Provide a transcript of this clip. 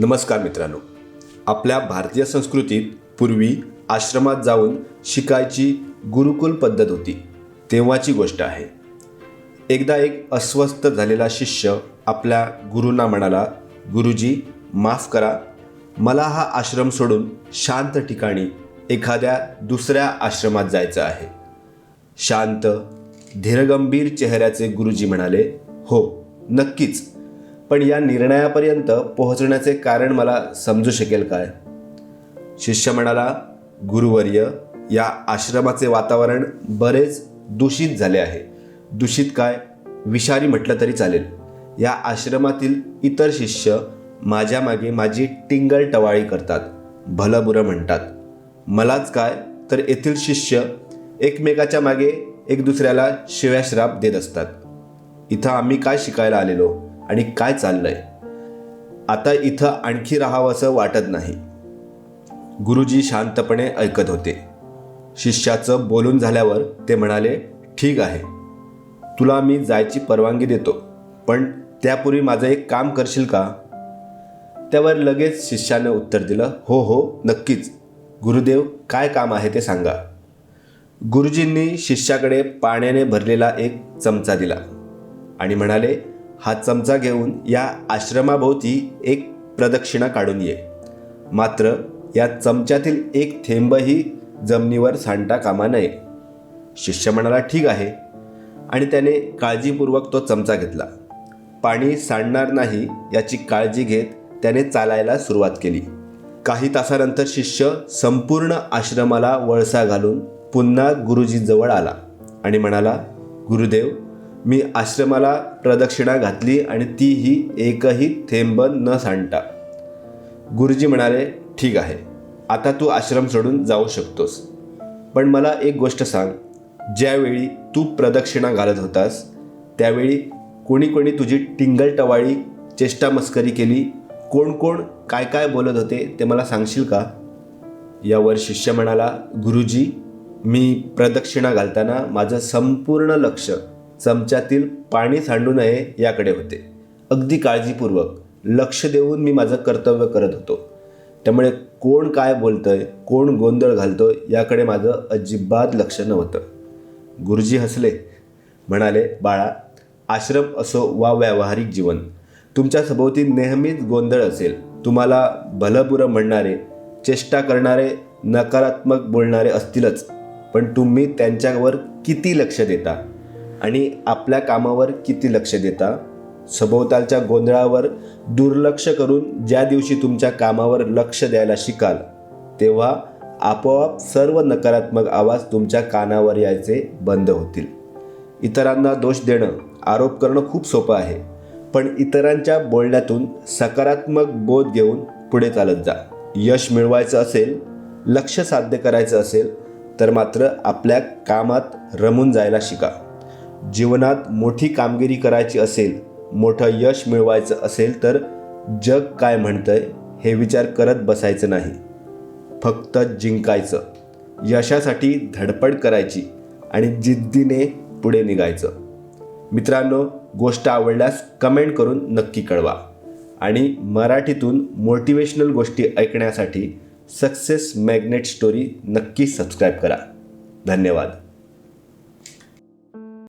नमस्कार मित्रांनो. आपल्या भारतीय संस्कृतीत पूर्वी आश्रमात जाऊन शिकायची गुरुकुल पद्धत होती. तेव्हाची गोष्ट आहे. एकदा एक अस्वस्थ झालेला शिष्य आपल्या गुरूंना म्हणाला गुरुजी माफ करा. मला हा आश्रम सोडून शांत ठिकाणी एखाद्या दुसऱ्या आश्रमात जायचं आहे. शांत धीरगंभीर चेहऱ्याचे गुरुजी म्हणाले हो नक्कीच. पण या निर्णयापर्यंत पोहोचण्याचे कारण मला समजू शकेल काय? शिष्य म्हणाला गुरुवर्य या आश्रमाचे वातावरण बरेच दूषित झाले आहे. दूषित काय? विषारी म्हटलं तरी चालेल. या आश्रमातील इतर शिष्य माझ्या मागे माझी टिंगल टवाळी करतात. भलं बुरं म्हणतात. मलाच काय? तर येथील शिष्य एकमेकाच्या मागे एक दुसऱ्याला शिव्याश्राप देत असतात. इथं आम्ही काय शिकायला आलेलो? आणि काय चाललंय? आता इथं आणखी राहावंसं वाटत नाही. गुरुजी शांतपणे ऐकत होते. शिष्याचं बोलून झाल्यावर ते म्हणाले ठीक आहे. तुला मी जायची परवानगी देतो. पण त्यापूर्वी माझं एक काम करशील का? त्यावर लगेच शिष्याने उत्तर दिलं हो हो नक्कीच. गुरुदेव काय काम आहे ते सांगा. गुरुजींनी शिष्याकडे पाण्याने भरलेला एक चमचा दिला आणि म्हणाले हा चमचा घेऊन या आश्रमाभोवती एक प्रदक्षिणा काढून ये. मात्र या चमच्यातील एक थेंबही जमिनीवर सांडता कामा नये. शिष्य म्हणाला ठीक आहे. आणि त्याने काळजीपूर्वक तो चमचा घेतला. पाणी सांडणार नाही याची काळजी घेत त्याने चालायला सुरुवात केली. काही तासानंतर शिष्य संपूर्ण आश्रमाला वळसा घालून पुन्हा गुरुजीजवळ आला आणि म्हणाला गुरुदेव मी आश्रमाला प्रदक्षिणा घातली आणि तीही एकही थेंब न सांडता. गुरुजी म्हणाले ठीक आहे. आता तू आश्रम सोडून जाऊ शकतोस. पण मला एक गोष्ट सांग. ज्यावेळी तू प्रदक्षिणा घालत होतास त्यावेळी कोणी कोणी तुझी टिंगल टवाळी चेष्टा मस्करी केली. कोण कोण काय काय बोलत होते ते मला सांगशील का? यावर शिष्य म्हणाला गुरुजी मी प्रदक्षिणा घालताना माझं संपूर्ण लक्ष चमच्यातील पाणी सांडू नये याकडे होते. अगदी काळजीपूर्वक लक्ष देऊन मी माझं कर्तव्य करत होतो. त्यामुळे कोण काय बोलतंय कोण गोंधळ घालतोय याकडे माझं अजिबात लक्ष नव्हतं. गुरुजी हसले. म्हणाले बाळा आश्रम असो वा व्यावहारिक जीवन तुमच्या सभोवती नेहमीच गोंधळ असेल. तुम्हाला भलपुरं म्हणणारे चेष्टा करणारे नकारात्मक बोलणारे असतीलच. पण तुम्ही त्यांच्यावर किती लक्ष देता? आणि आपल्या कामावर किती लक्ष देता? सभोवतालच्या गोंधळावर दुर्लक्ष करून ज्या दिवशी तुमच्या कामावर लक्ष द्यायला शिकाल तेव्हा आपोआप सर्व नकारात्मक आवाज तुमच्या कानावर यायचे बंद होतील. इतरांना दोष देणं आरोप करणं खूप सोपं आहे पण इतरांच्या बोलण्यातून सकारात्मक बोध घेऊन पुढे चालत जा. यश मिळवायचं असेल लक्ष साध्य करायचं असेल तर मात्र आपल्या कामात रमून जायला शिका. जीवनात मोठी कामगिरी करायची असेल मोठं यश मिळवायचं असेल तर जग काय म्हणतंय हे विचार करत बसायचं नाही. फक्त जिंकायचं. यशासाठी धडपड करायची आणि जिद्दीने पुढे निघायचं. मित्रांनो गोष्ट आवडल्यास कमेंट करून नक्की कळवा. आणि मराठीतून मोटिवेशनल गोष्टी ऐकण्यासाठी सक्सेस मॅग्नेट स्टोरी नक्की सबस्क्राईब करा. धन्यवाद.